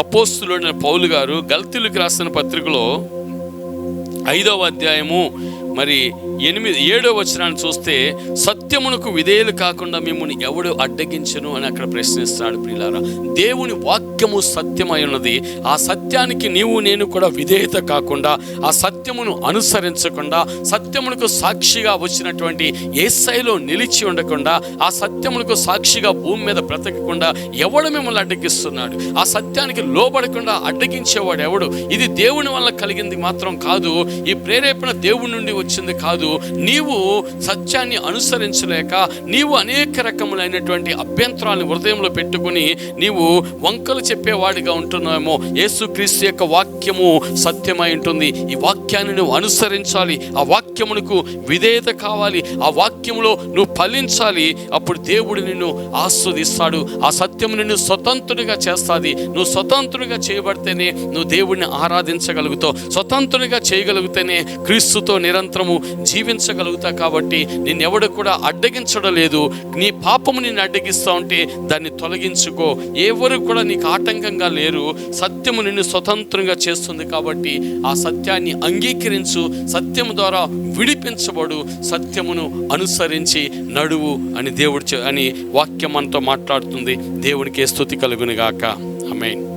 అపోస్తులుడైన పౌలు గారు గల్తీలకు రాసిన పత్రికలో ఐదవ అధ్యాయము మరి ఎనిమిది ఏడో వచనాన్ని చూస్తే సత్యమునకు విధేయులు కాకుండా మిమ్మల్ని ఎవడు అడ్డగించను అని అక్కడ ప్రశ్నిస్తున్నాడు ప్రియులారా. దేవుని వాక్యము సత్యమై ఉన్నది. ఆ సత్యానికి నీవు నేను కూడా విధేయత కాకుండా ఆ సత్యమును అనుసరించకుండా సత్యమునకు సాక్షిగా వచ్చినటువంటి ఏసైలో నిలిచి ఉండకుండా ఆ సత్యమునకు సాక్షిగా భూమి మీద బ్రతకకుండా ఎవడు మిమ్మల్ని అడ్డగిస్తున్నాడు? ఆ సత్యానికి లోబడకుండా అడ్డగించేవాడు ఎవడు? ఇది దేవుని వల్ల కలిగింది మాత్రం కాదు. ఈ ప్రేరేపణ దేవుని నుండి వచ్చింది కాదు. నీవు సత్యాన్ని అనుసరించలేక నీవు అనేక రకములైనటువంటి అభ్యంతరాలను హృదయంలో పెట్టుకుని నీవు వంకలు చెప్పేవాడిగా ఉంటున్నామో యేసుక్రీస్తు యొక్క వాక్యము సత్యమై ఉంటుంది. ఈ వాక్యాన్ని నువ్వు అనుసరించాలి. ఆ వాక్యమునకు విధేయత కావాలి. ఆ వాక్యములో నువ్వు ఫలించాలి. అప్పుడు దేవుడు నిన్ను ఆస్వాదిస్తాడు. ఆ సత్యం నిన్ను స్వతంత్రుడిగా చేస్తుంది. నువ్వు స్వతంత్రుడిగా చేయబడితేనే నువ్వు దేవుడిని ఆరాధించగలుగుతావు. స్వతంత్రుడిగా చేయగలిగితేనే క్రీస్తుతో నిరంతరము జీవించగలుగుతా కాబట్టి నిన్నెవడు కూడా అడ్డగించడం లేదు నీ పాపము నిన్ను అడ్డగిస్తా ఉంటే దాన్ని తొలగించుకో. ఎవరు కూడా నీకు ఆటంకంగా లేరు. సత్యము నిన్ను స్వతంత్రంగా చేస్తుంది కాబట్టి ఆ సత్యాన్ని అంగీకరించు. సత్యము ద్వారా విడిపించబడు. సత్యమును అనుసరించి నడువు అని దేవుడు అని వాక్యం మనతో మాట్లాడుతుంది. దేవునికి స్థుతి కలుగునుగాక. ఆమేన్.